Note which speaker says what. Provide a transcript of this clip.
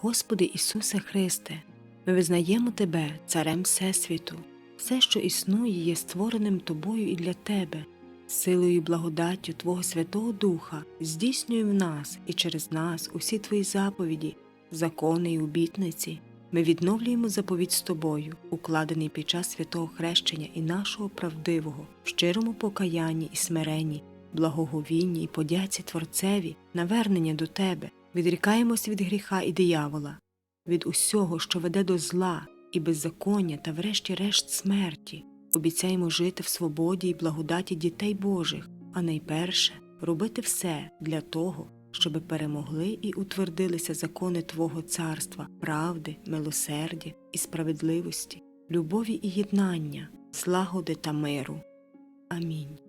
Speaker 1: Господи Ісусе Христе, ми визнаємо Тебе, Царем Всесвіту. Все, що існує, є створеним Тобою і для Тебе. Силою і благодаттю Твого Святого Духа здійснюй в нас і через нас усі Твої заповіді, закони і обітниці. Ми відновлюємо заповідь з Тобою, укладений під час святого хрещення і нашого правдивого, в щирому покаянні і смиренні, благоговінні і подяці Творцеві, навернення до Тебе, відрікаємось від гріха і диявола, від усього, що веде до зла і беззаконня та врешті-решт смерті. Обіцяємо жити в свободі і благодаті дітей Божих, а найперше робити все для того, щоби перемогли і утвердилися закони Твого царства, правди, милосердя і справедливості, любові і єднання, злагоди та миру. Амінь.